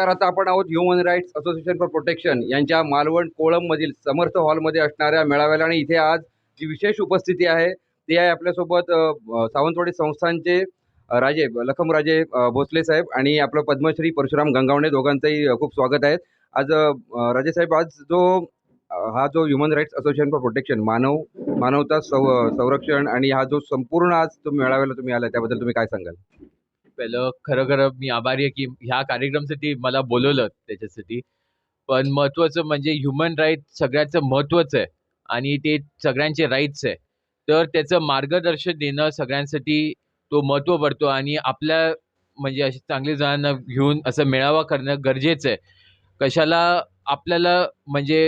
तर आता आपण आहोत. Human rights association for protection यांच्या मालवण कोळममधील समर्थ हॉलमध्ये असणाऱ्या मेळाव्याला आणि इथे आज जी विशेष उपस्थिती आहे ती आहे आपल्यासोबत सावंतवाडी संस्थांचे राजे लखमराजे भोसले साहेब आणि आपलं पद्मश्री परशुराम गंगावणे दोघांचंही खूप स्वागत आहे. आज राजे साहेब आज जो हा जो human rights association for protection मानव मानवता संरक्षण आणि हा जो संपूर्ण आज तुम्ही मेळाव्याला तुम्ही आला त्याबद्दल तुम्ही काय सांगाल? पहिलं खरं खरं मी आभारी आहे की ह्या कार्यक्रमासाठी मला बोलवलं त्याच्यासाठी. पण महत्त्वाचं म्हणजे ह्युमन राईट सगळ्याचं महत्त्वाचं आहे आणि ते सगळ्यांचे राईट्स आहे. तर त्याचं मार्गदर्शन देणं सगळ्यांसाठी तो महत्त्व पडतो आणि आपल्या म्हणजे असे चांगले जणांना घेऊन असं मेळावा करणं गरजेचं आहे. कशाला आपल्याला म्हणजे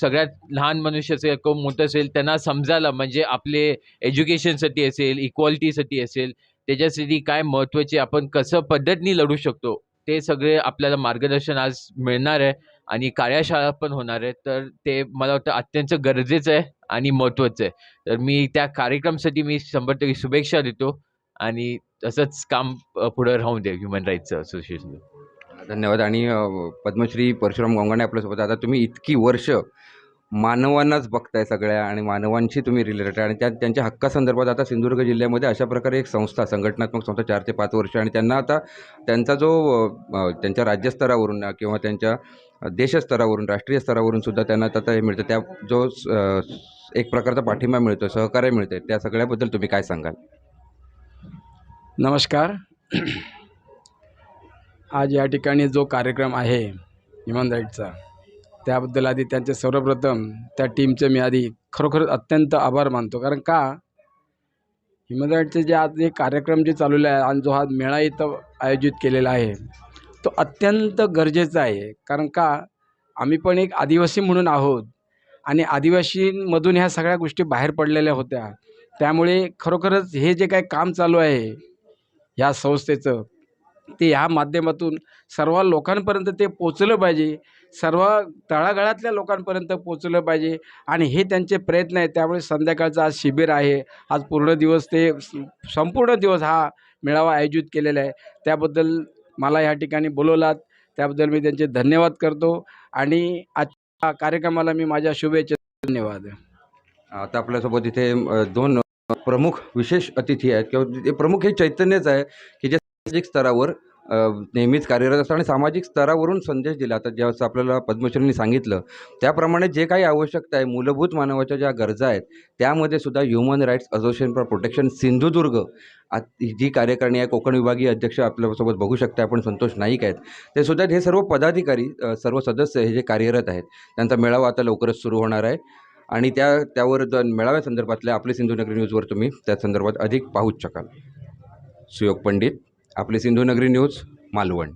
सगळ्यात लहान मनुष्य असेल किंवा मोठं असेल त्यांना समजायला म्हणजे आपले एज्युकेशनसाठी असेल इक्वालिटीसाठी असेल त्याच्यासाठी काय महत्त्वाचे आपण कसं पद्धतीने लढू शकतो ते सगळे आपल्याला मार्गदर्शन आज मिळणार आहे आणि कार्यशाळा पण होणार आहे तर ते मला वाटतं अत्यंत गरजेचं आहे आणि महत्त्वाचं आहे. तर मी त्या कार्यक्रमासाठी मी शंभर टक्के शुभेच्छा देतो आणि तसंच काम पुढं राहून दे ह्युमन राईट्सचं असोसिएशन धन्यवाद. आणि पद्मश्री परशुराम गोंगाणे आपल्यासोबत. आता तुम्ही इतकी वर्ष मानवांनाच बघताय सगळ्या आणि मानवांशी तुम्ही रिलेटेड आणि त्या त्यांच्या हक्कासंदर्भात आता सिंधुदुर्ग जिल्ह्यामध्ये अशा प्रकारे एक संस्था संघटनात्मक संस्था चार ते पाच वर्ष आणि त्यांना आता त्यांचा जो त्यांच्या राज्यस्तरावरून किंवा त्यांच्या देशस्तरावरून राष्ट्रीय स्तरावरून सुद्धा त्यांना आता हे मिळतं. त्या जो स- एक प्रकारचा पाठिंबा मिळतो सहकार्य मिळते त्या सगळ्याबद्दल तुम्ही काय सांगाल? नमस्कार. आज या ठिकाणी जो कार्यक्रम आहे ह्युमन राईटचा त्याबद्दल आधी त्यांचे सर्वप्रथम त्या टीमचे मी आधी खरोखर अत्यंत आभार मानतो. कारण का? ह्युमन जे आज हे कार्यक्रम जे चालवले आहे आणि जो हा मेळा इथं आयोजित केलेला आहे तो अत्यंत गरजेचा आहे. कारण का? आम्ही पण एक आदिवासी म्हणून आहोत आणि आदिवासींमधून ह्या सगळ्या गोष्टी बाहेर पडलेल्या होत्या. त्यामुळे खरोखरच हे जे काही काम चालू आहे ह्या संस्थेचं ते ह्या माध्यमातून सर्व लोकांपर्यंत ते पोचलं पाहिजे. सर्व तळागाळातल्या लोकांपर्यंत पोचलं पाहिजे. आणि हे त्यांचे प्रयत्न आहेत. त्यामुळे संध्याकाळचं आज शिबिर आहे. आज पूर्ण दिवस ते संपूर्ण दिवस हा मेळावा आयोजित केलेला आहे. त्याबद्दल मला या ठिकाणी बोलवलात. त्याबद्दल मी त्यांचे धन्यवाद करतो. आणि आजच्या कार्यक्रमाला मी माझ्या शुभेच्छा धन्यवाद. आता आपल्यासोबत इथे दोन प्रमुख विशेष अतिथी आहेत. किंवा ते प्रमुख हे चैतन्यच आहे की जे सामाजिक स्तरावर नेहमीच कार्यरत असतात आणि सामाजिक स्तरावरून संदेश दिला. आता ज्यावेळेस आपल्याला पद्मश्रींनी सांगितलं त्याप्रमाणे जे काही आवश्यकता आहे मूलभूत मानवाच्या ज्या गरजा आहेत त्यामध्ये सुद्धा human rights association for protection Sindhudurg जी कार्यकारिणी आहे कोकण विभागीय अध्यक्ष आपल्यासोबत बघू शकता आपण संतोष नाईक आहेत. ते सुद्धा हे सर्व पदाधिकारी सर्व सदस्य हे जे कार्यरत आहेत त्यांचा मेळावा आता लवकरच सुरू होणार आहे. आणि त्या त्यावर ज मेळाव्यासंदर्भातल्या आपले सिंधुनगरी न्यूजवर तुम्ही त्या संदर्भात अधिक पाहूच शकाल. सुयोग पंडित. आपले सिंधुनगरी न्यूज मालवण.